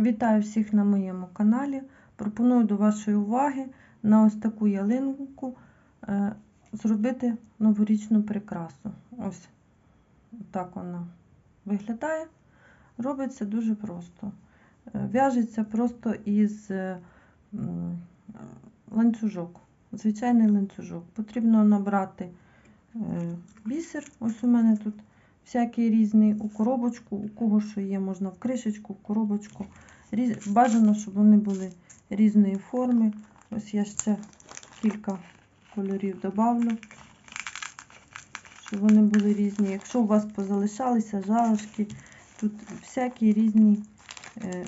Вітаю всіх на моєму каналі. Пропоную до вашої уваги на ось таку ялинку е, зробити новорічну прикрасу. Ось так вона виглядає. Робиться дуже просто. Е, В'яжеться просто із е, ланцюжок, звичайний ланцюжок. Потрібно набрати бісер. Ось у мене тут всякий різний у коробочку, у кого що є, можна в кришечку, в коробочку. Різ... Бажано, щоб вони були різної форми. Ось я ще кілька кольорів добавлю, щоб вони були різні. Якщо у вас позалишалися залишки, тут всякий різний е,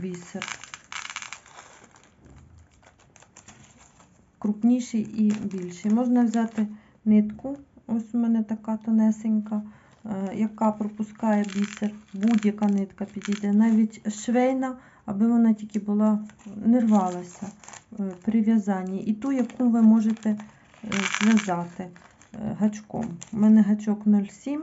бісер. Крупніший і більший. Можна взяти нитку, ось у мене така тонесенька, яка пропускає бісер. Будь-яка нитка підійде, навіть швейна, аби вона тільки була, не рвалася е, при в'язанні. І ту, яку ви можете е, зв'язати е, гачком. У мене гачок 0,7,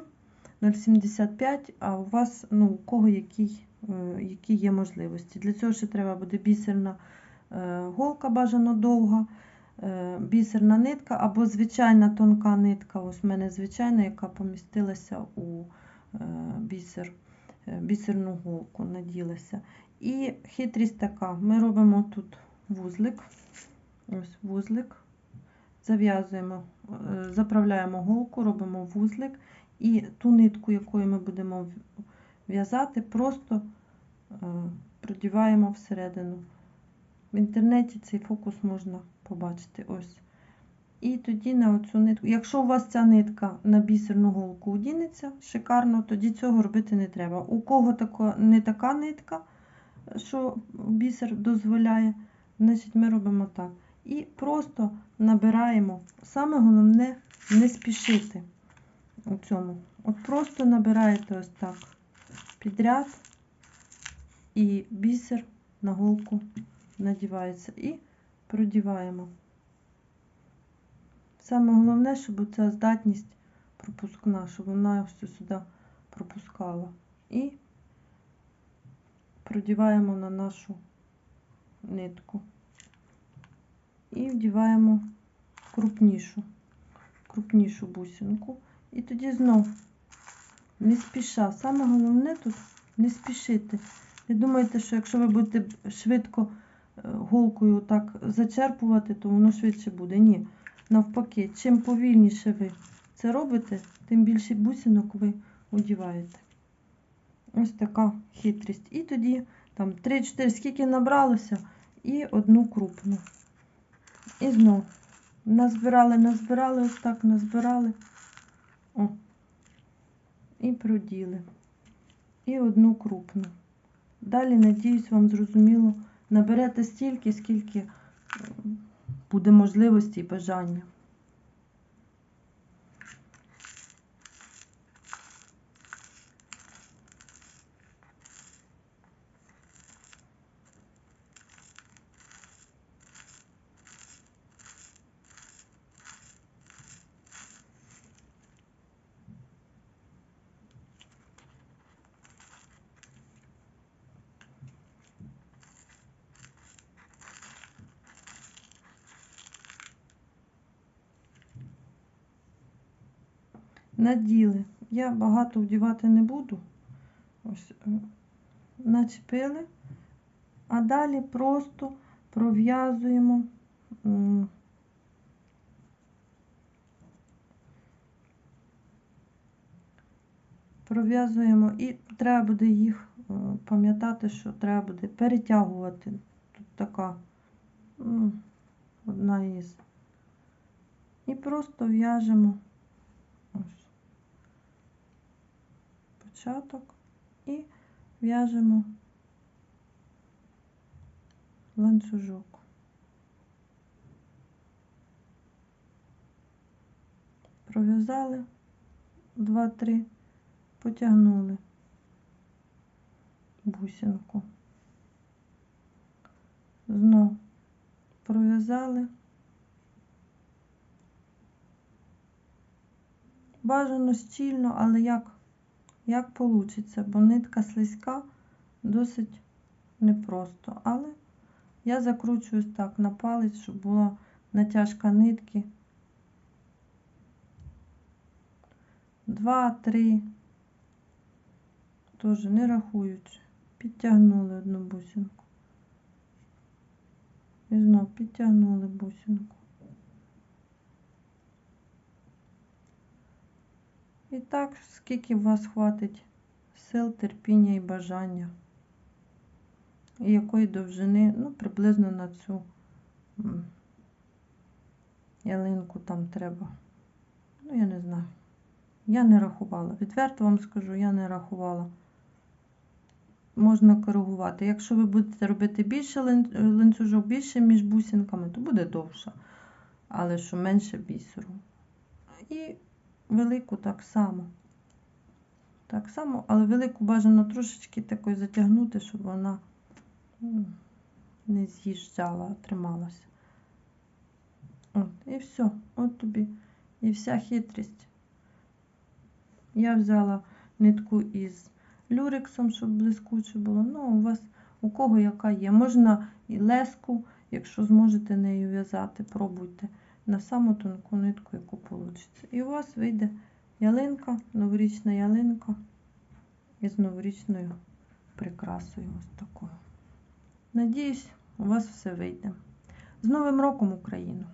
0,75, а у вас, ну, у кого який, е, які є можливості. Для цього ще треба буде бісерна е, голка, бажано довга. Е, Бісерна нитка або звичайна тонка нитка. Ось в мене звичайна, яка помістилася у е, бісер, е, бісерну голку, наділася. І хитрість така. Ми робимо тут вузлик. Ось вузлик. Зав'язуємо, заправляємо голку, робимо вузлик. І ту нитку, якою ми будемо в'язати, просто продіваємо всередину. В інтернеті цей фокус можна побачити. Ось. І тоді на оцю нитку. Якщо у вас ця нитка на бісерну голку одінеться шикарно, тоді цього робити не треба. У кого тако, не така нитка, що бісер дозволяє, значить ми робимо так. І просто набираємо. Саме головне не спішити у цьому. От просто набираєте ось так підряд, і бісер на голку надівається. І продіваємо. Саме головне, щоб ця здатність пропускна, щоб вона все сюди пропускала. І продіваємо на нашу нитку. І вдіваємо крупнішу, крупнішу бусинку. І тоді знов не спіша. Саме головне тут не спішити. Не думайте, що якщо ви будете швидко голкою так зачерпувати, то воно швидше буде. Ні. Навпаки, чим повільніше ви це робите, тим більше бусинок ви одіваєте. Ось така хитрість. І тоді там 3-4, скільки набралося, і одну крупну. І знов назбирали, назбирали, ось так назбирали. О. І проділи. І одну крупну. Далі, надіюсь, вам зрозуміло, наберете стільки, скільки е, буде можливості і бажання. Наділи. Я багато вдівати не буду. Ось е, начепили, а далі просто пров'язуємо пров'язуємо і треба буде їх е, пам'ятати, що треба буде перетягувати. Тут така одна із. І просто в'яжемо ось початок і в'яжемо ланцюжок. Пров'язали 2-3, потягнули бусинку. Знов пров'язали. Бажано щільно, але як, як вийде, бо нитка слизька, досить непросто, але я закручуюсь так на палець, щоб була натяжка нитки. Два, три. Теж не рахуючи. Підтягнули одну бусинку. І знов підтягнули бусинку. І так, скільки у вас хватить сил, терпіння і бажання. І якої довжини, ну, приблизно на цю ялинку там треба. Ну, я не знаю. Я не рахувала. Відверто вам скажу, я не рахувала. Можна коригувати. Якщо ви будете робити більше ланцюжок, більше між бусинками, то буде довше. Але що менше бісеру. І велику так само. Так само, але велику бажано трошечки такою затягнути, щоб вона не з'їжджала, а трималася. От, і все. От тобі і вся хитрість. Я взяла нитку із люрексом, щоб блискуче було. Ну, у вас у кого яка є. Можна і леску, якщо зможете нею в'язати, пробуйте на саму тонку нитку, яку вийде. І у вас вийде ялинка, новорічна ялинка із новорічною прикрасою. Ось такою. Надіюсь, у вас все вийде. З Новим роком Україну!